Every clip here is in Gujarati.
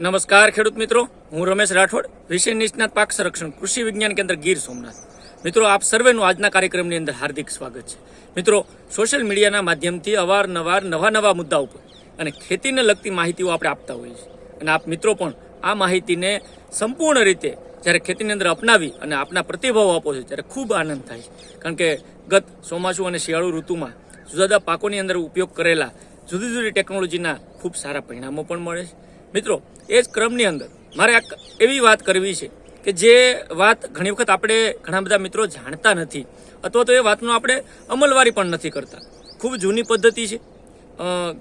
નમસ્કાર ખેડૂત મિત્રો. હું રમેશ રાઠોડ વિષય નિષ્ણાત પાક સંરક્ષણ કૃષિ વિજ્ઞાન કેન્દ્ર ગીર સોમનાથ. મિત્રો, આપ સર્વેનું આજના કાર્યક્રમની અંદર હાર્દિક સ્વાગત છે. મિત્રો, સોશિયલ મીડિયાના માધ્યમથી અવારનવાર નવા નવા મુદ્દા ઉપર અને ખેતીને લગતી માહિતીઓ આપણે આપતા હોઈએ છીએ. અને આપ મિત્રો પણ આ માહિતીને સંપૂર્ણ રીતે જ્યારે ખેતીની અંદર અપનાવી અને આપના પ્રતિભાવ આપો છો ત્યારે ખૂબ આનંદ થાય છે. કારણ કે ગત ચોમાસું અને શિયાળુ ઋતુમાં જુદા જુદા પાકોની અંદર ઉપયોગ કરેલા જુદી જુદી ટેકનોલોજીના ખૂબ સારા પરિણામો પણ મળે છે. મિત્રો, એ જ ક્રમની અંદર મારે આ એવી વાત કરવી છે કે જે વાત ઘણી વખત આપણે ઘણા બધા મિત્રો જાણતા નથી અથવા તો એ વાતનો આપણે અમલવારી પણ નથી કરતા. ખૂબ જૂની પદ્ધતિ છે.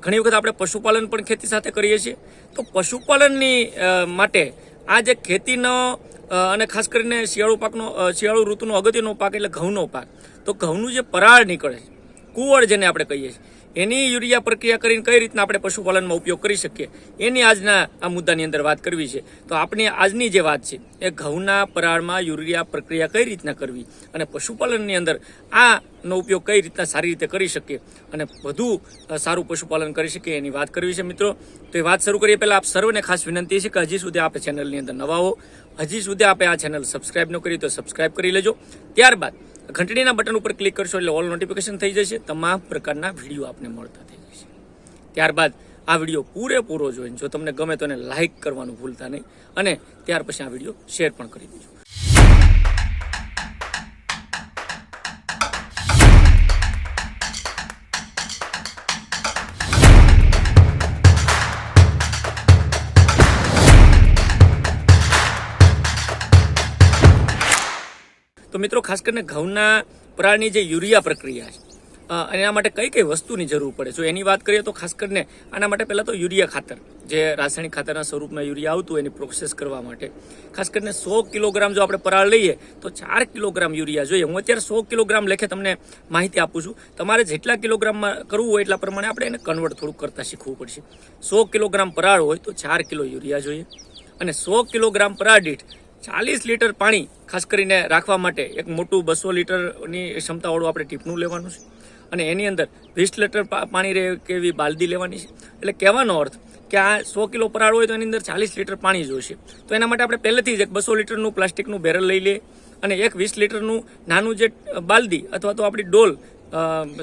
ઘણી વખત આપણે પશુપાલન પણ ખેતી સાથે કરીએ છીએ. તો પશુપાલનની માટે આ જે ખેતીનો અને ખાસ કરીને શિયાળુ પાકનો શિયાળુ ઋતુનો, અગત્યનો પાક એટલે ઘઉંનો પાક. તો ઘઉંનું જે પરાળ નીકળે છે કુવળ જેને આપણે કહીએ છીએ એની યુરિયા પ્રક્રિયા કરીને કઈ રીતના આપણે પશુપાલનમાં ઉપયોગ કરી શકીએ? એની આજના આ મુદ્દાની અંદર વાત કરવી છે. તો આપણી આજની જે વાત છે, એ ઘઉંના પરાળમાં યુરિયા પ્રક્રિયા કઈ રીતના કરવી અને પશુપાલનની અંદર આનો ઉપયોગ કઈ રીતના સારી રીતે કરી શકીએ અને વધુ સારું પશુપાલન કરી શકીએ એની વાત કરવી છે મિત્રો. તો એ વાત શરૂ કરીએ. પહેલાં આપ સર્વને ખાસ વિનંતી છે કે હજી સુધી આપણે ચેનલની અંદર નવા હો. હજી સુધી આપણે આ ચેનલ સબસ્ક્રાઈબ ન કરી તો સબસ્ક્રાઈબ કરી લેજો. ત્યારબાદ ઘંટડીના બટન ઉપર ક્લિક કરશો એટલે ઓલ નોટિફિકેશન થઈ જશે. તમામ પ્રકારના વીડિયો આપને મળતા થઈ જશે. ત્યારબાદ આ વીડિયો પૂરેપૂરો જોઈને જો તમને ગમે તો એને લાઇક કરવાનું ભૂલતા નહીં. અને ત્યાર પછી આ વીડિયો શેર પણ કરી દેજો. મિત્રો, ખાસ કરીને ઘઉંના પરાળની જે યુરિયા પ્રક્રિયા છે એના માટે કઈ કઈ વસ્તુની જરૂર પડે? જો એની વાત કરીએ તો ખાસ કરીને આના માટે પહેલાં તો યુરિયા ખાતર, જે રાસાયણિક ખાતરના સ્વરૂપમાં યુરિયા આવતું એની પ્રોસેસ કરવા માટે. ખાસ કરીને સો કિલોગ્રામ જો આપણે પરાળ લઈએ, તો ચાર કિલોગ્રામ યુરિયા જોઈએ. હું અત્યારે સો કિલોગ્રામ લેખે તમને માહિતી આપું છું. તમારે જેટલા કિલોગ્રામમાં કરવું હોય એટલા પ્રમાણે આપણે એને કન્વર્ટ થોડુંક કરતાં શીખવું પડશે. સો કિલોગ્રામ પરાળ હોય તો ચાર કિલો યુરિયા જોઈએ. અને સો કિલોગ્રામ પરાળ દીઠ ચાલીસ લીટર પાણી ખાસ કરીને રાખવા માટે એક મોટું બસો લીટરની ક્ષમતાવાળું આપણે ટીપનું લેવાનું છે. અને એની અંદર વીસ લીટર પાણી રહે કે એવી બાલદી લેવાની છે. એટલે કહેવાનો અર્થ કે આ સો કિલો પરાળ હોય તો એની અંદર ચાલીસ લીટર પાણી જોઈશે તો એના માટે આપણે પહેલેથી જ એક બસો લીટરનું પ્લાસ્ટિકનું બેરલ લઈ લઈએ અને એક વીસ લીટરનું નાનું જે બાલદી અથવા તો આપણી ડોલ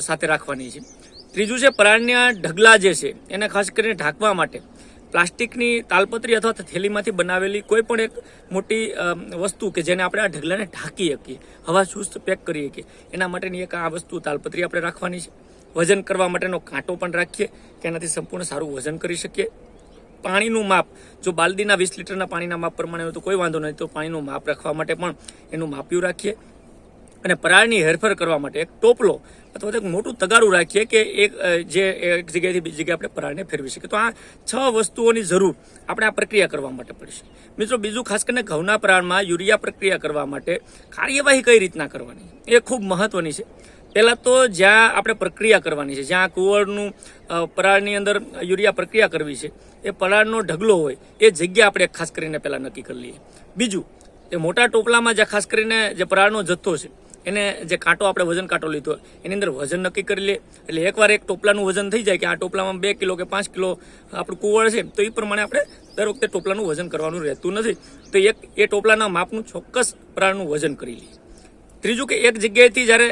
સાથે રાખવાની છે. ત્રીજું છે પરાળના ઢગલા જે છે, એને ખાસ કરીને ઢાંકવા માટે પ્લાસ્ટિકની તાલપત્રી અથવા થેલીમાંથી બનાવેલી કોઈ પણ એક મોટી વસ્તુ કે જેને આપણે આ ઢગલાને ઢાંકી શકીએ, હવા ચુસ્ત પેક કરી શકીએ, એના માટેની એક આ વસ્તુ તાલપત્રી આપણે રાખવાની છે. વજન કરવા માટેનો કાંટો પણ રાખીએ કે એનાથી સંપૂર્ણ સારું વજન કરી શકીએ. પાણીનું માપ, જો બાલદીના વીસ લીટરના પાણીના માપ પ્રમાણે હોય તો કોઈ વાંધો નહીં, તો પાણીનું માપ રાખવા માટે પણ એનું માપ્યું રાખીએ. અને પરાળની હેરફેર કરવા માટે એક ટોપલો અથવા તો એક મોટું તગારું રાખીએ કે એક જે એક જગ્યાએથી બીજી જગ્યાએ આપણે પરાળને ફેરવી શકીએ. તો આ છ વસ્તુઓની જરૂર આપણે આ પ્રક્રિયા કરવા માટે પડશે. મિત્રો, બીજું ખાસ કરીને ઘઉંના પરાળમાં યુરિયા પ્રક્રિયા કરવા માટે કાર્યવાહી કઈ રીતના કરવાની? એ ખૂબ મહત્વની છે. પહેલાં તો જ્યાં આપણે પ્રક્રિયા કરવાની છે, જ્યાં કુંવળનું પરાળની અંદર યુરિયા પ્રક્રિયા કરવી છે, એ પરાળનો ઢગલો હોય, એ જગ્યા આપણે ખાસ કરીને પહેલાં નક્કી કરી લઈએ. બીજું, એ મોટા ટોપલામાં જે ખાસ કરીને જે પરાળનો જથ્થો છે એને જે કાંટો આપણે વજન કાંટો લીધો, એની અંદર વજન નક્કી કરી લે. એટલે એકવાર એક ટોપલાનું વજન થઈ જાય કે આ ટોપલામાં બે કિલો કે પાંચ કિલો આપણું કુંવળ છે, તો એ પ્રમાણે આપણે દર વખતે ટોપલાનું વજન કરવાનું રહેતું નથી. તો એક એ ટોપલાના માપનું ચોક્કસ પ્રાણનું વજન કરી લઈએ ત્રીજું કે એક જગ્યાએથી જ્યારે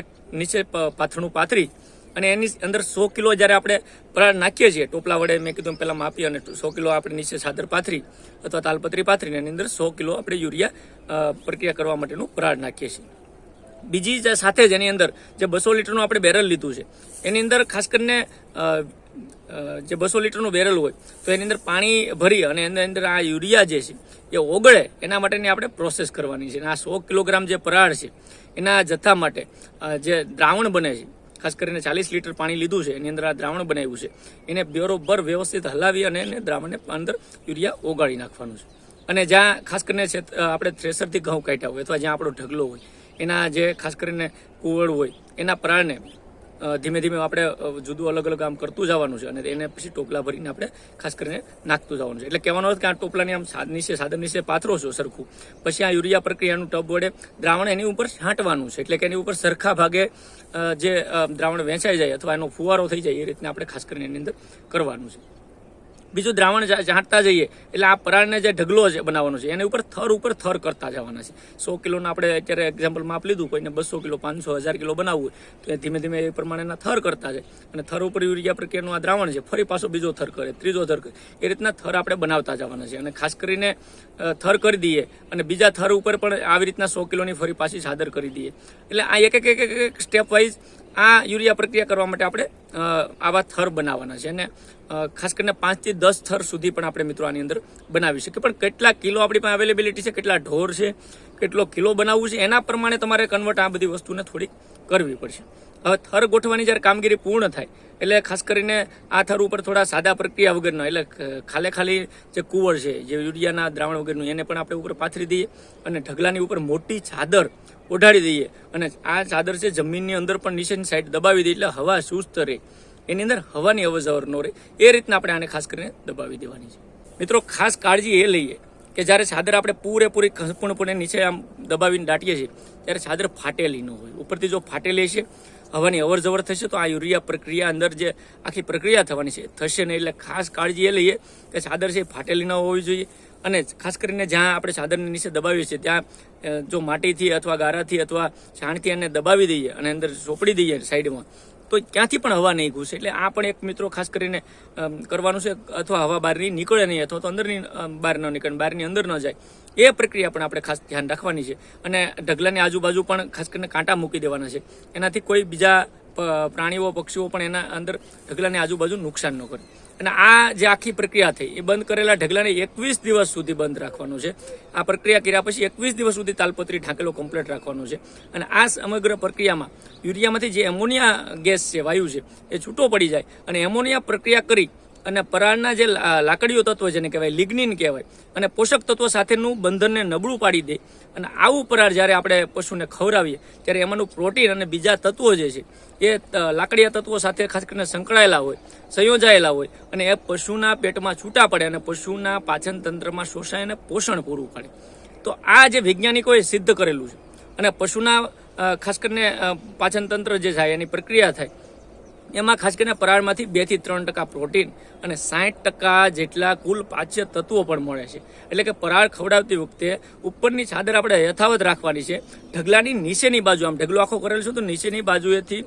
એક નીચે પાથરણું પાથરી અને એની અંદર સો કિલો જ્યારે આપણે પરાળ નાખીએ છીએ, ટોપલા વડે મેં કીધું પહેલાં માપી અને સો કિલો આપણે નીચે સાદર પાથરી અથવા તાલપત્રી પાથરીને એની અંદર સો કિલો આપણે યુરિયા પ્રક્રિયા કરવા માટેનું પરાળ નાખીએ છીએ. બીજી સાથે જ એની અંદર જે બસો લીટરનું આપણે બેરલ લીધું છે, એની અંદર ખાસ કરીને જે બસો લીટરનું બેરલ હોય તો એની અંદર પાણી ભરી અને એની અંદર આ યુરિયા જે છે એ ઓગળે, એના માટેની આપણે પ્રોસેસ કરવાની છે. અને આ સો કિલોગ્રામ જે પરાળ છે, એના જથ્થા માટે જે દ્રાવણ બને છે ખાસ કરીને ચાલીસ લીટર પાણી લીધું છે. એની અંદર આ દ્રાવણ બનાવ્યું છે. એને બરોબર વ્યવસ્થિત હલાવી અને એને દ્રાવણને અંદર યુરિયા ઓગાળી નાખવાનું છે. અને જ્યાં ખાસ કરીને આપણે થ્રેસરથી ઘઉં કાઢ્યા હોય અથવા જ્યાં આપણો ઢગલો હોય એના જે ખાસ કરીને કુવળ હોય એના પરાળને અ, ધીમે ધીમે આપણે જુદું અલગ અલગ આમ કરતું જવાનું છે અને એને પછી ટોપલા ભરીને આપણે ખાસ કરીને નાખતું જવાનું છે. એટલે કહેવાનો અર્થ કે આ ટોપલાની આમ સાદ નીચે સાધન નીચે પાથરો છો સરખું. પછી આ યુરિયા પ્રક્રિયાનું ટબ વડે દ્રાવણ એની ઉપર છાંટવાનું છે. એટલે કે એની ઉપર સરખા ભાગે જે દ્રાવણ વેચાઈ જાય અથવા એનો ફુવારો થઈ જાય એ રીતના આપણે ખાસ કરીને એની અંદર કરવાનું છે. બીજું દ્રાવણ છાંટતા જઈએ, એટલે આ પરાળને જે ઢગલો છે બનાવવાનો છે, એની ઉપર થર ઉપર થર કરતા જવાના છે. સો કિલોના આપણે અત્યારે એક્ઝામ્પલમાં આપ લીધું, કોઈને બસો કિલો, પાંચસો, હજાર કિલો બનાવવું હોય, તો એ ધીમે ધીમે એ પ્રમાણેના થર કરતા જાય. અને થર ઉપર યુરિયા પ્રક્રિયાનું આ દ્રાવણ છે, ફરી પાછો બીજો થર કરે, ત્રીજો થર કરે. એ રીતના થર આપણે બનાવતા જવાના છે. અને ખાસ કરીને થર કરી દઈએ, અને બીજા થર ઉપર પણ આવી રીતના સો કિલોની ફરી પાછી સાદર કરી દઈએ. એટલે આ એક એક- એક સ્ટેપ વાઇઝ આ યુરિયા પ્રક્રિયા કરવા માટે આપણે આવા થર બનાવવાના છે અને ખાસ કરીને પાંચથી દસ થર સુધી પણ આપણે મિત્રો આની અંદર બનાવી શકીએ. પણ કેટલા કિલો આપણી પાસે અવેલેબિલિટી છે, કેટલા ઢોર છે, કેટલો કિલો બનાવવું છે, એના પ્રમાણે તમારે કન્વર્ટ આ બધી વસ્તુને થોડીક કરવી પડશે. હવે થર ગોઠવાની જ્યારે કામગીરી પૂર્ણ થાય, એટલે ખાસ કરીને આ થર ઉપર થોડા સાદા પ્રક્રિયા વગરના, એટલે ખાલે ખાલી જે કુંવર છે, જે યુરિયાના દ્રાવણ વગરનું, એને પણ આપણે ઉપર પાથરી દઈએ અને ઢગલાની ઉપર મોટી ચાદર ઓઢાડી દઈએ અને આ ચાદર છે જમીનની અંદર પણ નીચેની સાઈડ દબાવી દઈએ, એટલે હવા સુસ્ત રહે. એની અંદર હવાની અવજવર ન રહે. એ રીતના આપણે આને ખાસ કરીને દબાવી દેવાની છે. મિત્રો, ખાસ કાળજી એ લઈએ કે જ્યારે ચાદર આપણે પૂરેપૂરી સંપૂર્ણપણે નીચે આમ દબાવીને દાટીએ છીએ, ત્યારે ચાદર ફાટેલી ન હોય. ઉપરથી જો ફાટેલી છે હવાની અવર જવર થશે તો આ યુરિયા પ્રક્રિયા અંદર જે આખી પ્રક્રિયા થવાની છે. થશે નહીં એટલે ખાસ કાળજી એ લઈએ કે ચાદર છે ફાટેલી ન હોવી જોઈએ અને ખાસ કરીને જ્યાં આપણે ચાદરની નીચે દબાવીએ છીએ, ત્યાં જો માટીથી અથવા ગારાથી અથવા છાણથી એને દબાવી દઈએ અને અંદર ચોપડી દઈએ સાઈડમાં તો ક્યાંથી પણ હવા નહીં ઘૂસે. એટલે આ પણ એક મિત્રો ખાસ કરીને કરવાનું છે અથવા હવા બહારની નીકળે નહીં અથવા તો અંદરની બહાર ન નીકળે બહારની અંદર ન જાય. એ પ્રક્રિયા પણ આપણે ખાસ ધ્યાન રાખવાની છે. અને ઢગલાની આજુબાજુ પણ ખાસ કરીને કાંટા મૂકી દેવાના છે. એનાથી કોઈ બીજા પ્રાણીઓ, પક્ષીઓ પણ એના અંદર ઢગલાની આજુબાજુ નુકસાન ન કરે. અને આ જે આખી પ્રક્રિયા થઈ એ બંધ કરેલા ઢગલાને એકવીસ દિવસ સુધી બંધ રાખવાનું છે. આ પ્રક્રિયા કર્યા પછી એકવીસ દિવસ સુધી તાલપત્રી ઢાંકેલો કમ્પ્લીટ રાખવાનું છે. અને આ સમગ્ર પ્રક્રિયામાં યુરિયામાંથી જે એમોનિયા ગેસ છે, વાયુ છે, એ છૂટો પડી જાય. અને એમોનિયા પ્રક્રિયા કરી અને પરાળના જે લાકડીઓ તત્વ જેને કહેવાય, લિગ્નિન કહેવાય, અને પોષક તત્વો સાથેનું બંધનને નબળું પાડી દે, અને આવું પરાળ જ્યારે આપણે પશુને ખવડાવીએ, ત્યારે એમાંનું પ્રોટીન અને બીજા તત્વો જે છે, એ લાકડીયા તત્વો સાથે ખાસ કરીને સંકળાયેલા હોય, સંયોજાયેલા હોય, અને એ પશુના પેટમાં છૂટા પડે અને પશુના પાચન તંત્રમાં શોષાય અને પોષણ પૂરું પાડે. તો આ જે વૈજ્ઞાનિકોએ સિદ્ધ કરેલું છે, અને પશુના ખાસ કરીને પાચનતંત્ર જે થાય એની પ્રક્રિયા થાય એમાં ખાસ કરીને પરાળમાંથી બેથી ત્રણ ટકા પ્રોટીન અને સાઠ ટકા જેટલા કુલ પાચ્ય તત્વો પણ મળે છે. એટલે કે પરાળ ખવડાવતી વખતે ઉપરની ચાદર આપણે યથાવત રાખવાની છે. ઢગલાની નીચેની બાજુ, આમ ઢગલો આખો કરેલો છે તો નીચેની બાજુએથી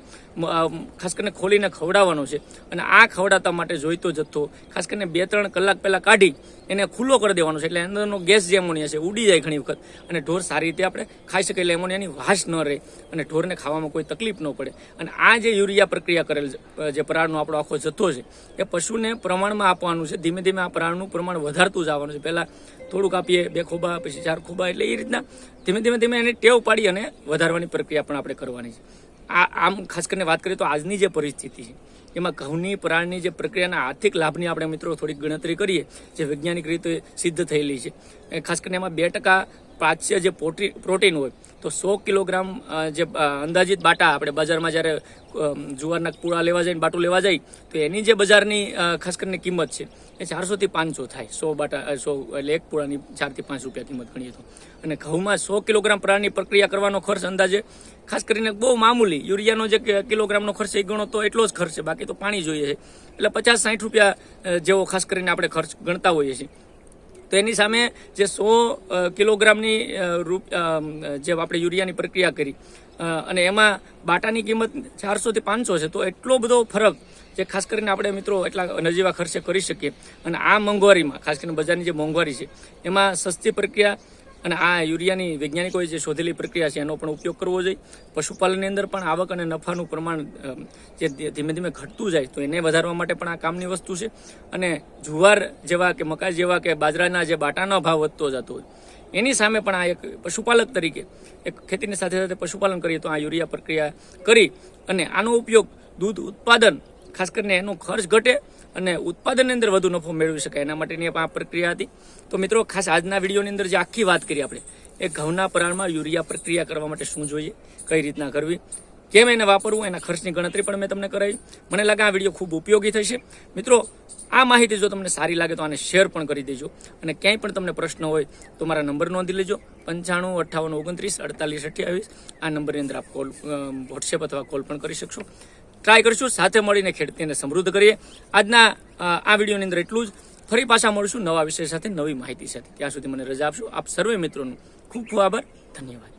ખાસ કરીને ખોલીને ખવડાવવાનો છે. અને આ ખવડાવતા માટે જોઈતો જથ્થો ખાસ કરીને બે ત્રણ કલાક પહેલાં કાઢી એને ખુલ્લો કરી દેવાનો છે, એટલે અંદરનો ગેસ જે એમોનિયા છે, ઉડી જાય ઘણી વખત. અને ઢોર સારી રીતે આપણે ખાઈ શકીએ, એટલે એમોનિયાની વાસ ન રહે. અને ઢોરને ખાવામાં કોઈ તકલીફ ન પડે. અને આ જે યુરિયા પ્રક્રિયા કરેલ જે પરાળનો આપણો આખો જથ્થો છે, એ પશુને પ્રમાણમાં આપવાનું છે. ધીમે ધીમે આ પરાળનું પ્રમાણ વધારતું જવાનું છે. પહેલાં થોડુંક આપીએ, બે ખોબા, પછી ચાર ખોબા, એટલે એ રીતના ધીમે ધીમે ધીમે એને ટેવ પાડી અને વધારવાની પ્રક્રિયા પણ આપણે કરવાની છે. આ, આમ ખાસ કરીને વાત કરીએ તો આજની જે પરિસ્થિતિ છે એમાં ઘઉંની પરાળની જે પ્રક્રિયાના આર્થિક લાભની આપણે મિત્રો થોડીક ગણતરી કરીએ, જે વૈજ્ઞાનિક રીતે સિદ્ધ થયેલી છે. ખાસ કરીને એમાં બે ટકા પ્રાચ્ય જે પ્રોટીન હોય, તો સો કિલોગ્રામ જે અંદાજિત બાટા આપણે બજારમાં જ્યારે જુવારના પૂળા લેવા જાય બાટું લેવા જાય, તો એની જે બજારની ખાસ કરીને કિંમત છે, એ ચારસોથી પાંચસો થાય, સો બાટા સો, એટલે એક પૂળાની ચારથી પાંચ રૂપિયા કિંમત ગણીએ તો. અને ઘઉંમાં સો કિલોગ્રામ પ્રાણની પ્રક્રિયા કરવાનો ખર્ચ અંદાજે, ખાસ કરીને બહુ મામૂલી, યુરિયાનો જે કિલોગ્રામનો ખર્ચ એ ગણો તો એટલો જ ખર્ચ છે, બાકી તો પાણી જોઈએ છે. એટલે પચાસ સાઠ રૂપિયા જેવો ખાસ કરીને આપણે ખર્ચ ગણતા હોઈએ છીએ. તો એની સામે જે સો કિલોગ્રામની રૂપ જે આપણે યુરિયાની પ્રક્રિયા કરી અને એમાં બાટાની કિંમત ચારસોથી પાંચસો છે, તો એટલો બધો ફરક જે ખાસ કરીને આપણે મિત્રો એટલા નજીવા ખર્ચે કરી શકીએ. અને આ મોંઘવારીમાં, ખાસ કરીને બજારની જે મોંઘવારી છે, એમાં સસ્તી પ્રક્રિયા અને આ યુરિયાની વૈજ્ઞાનિકોએ જે શોધેલી પ્રક્રિયા છે, એનો પણ ઉપયોગ કરવો જોઈએ. પશુપાલનની અંદર પણ આવક અને નફાનું પ્રમાણ જે ધીમે ધીમે ઘટતું જાય, તો એને વધારવા માટે પણ આ કામની વસ્તુ છે. અને જુવાર જેવા કે મકાઈ જેવા કે બાજરાના જે બાટાનો ભાવ વધતો જતો હોય, એની સામે પણ આ એક પશુપાલક તરીકે એક ખેતીની સાથે સાથે પશુપાલન કરીએ તો આ યુરિયા પ્રક્રિયા કરી અને આનો ઉપયોગ દૂધ ઉત્પાદન, ખાસ કરીને એનો ખર્ચ ઘટે અને ઉત્પાદનની અંદર વધુ નફો મેળવી શકાય. એના માટેની આ પ્રક્રિયા હતી. તો મિત્રો, ખાસ આજના વિડીયોની અંદર જે આખી વાત કરી આપણે, એ ઘઉંના પરાળમાં યુરિયા પ્રક્રિયા કરવા માટે શું જોઈએ, કઈ રીતના કરવી, કેમ એને વાપરવું, એના ખર્ચની ગણતરી પણ મેં તમને કરાવી. મને લાગે આ વીડિયો ખૂબ ઉપયોગી થશે. મિત્રો, આ માહિતી જો તમને સારી લાગે તો આને શેર પણ કરી દેજો. અને ક્યાંય પણ તમને પ્રશ્ન હોય તો મારા નંબર નોંધી લેજો. પંચાણું, અઠ્ઠાવન, ઓગણત્રીસ, અડતાલીસ, અઠ્યાવીસ. આ નંબરની અંદર આપ કોલ વોટ્સએપ અથવા કોલ પણ કરી શકશો. ટ્રાય કરીશું, સાથે મળીને ખેડતીને સમૃદ્ધ કરીએ. આજના આ વિડીયોની અંદર એટલું જ. ફરી પાછા મળશું નવા વિષય સાથે, નવી માહિતી સાથે. ત્યાં સુધી મને રજા આપશો. આપ સર્વે મિત્રોનું ખૂબ ખૂબ આભાર. ધન્યવાદ.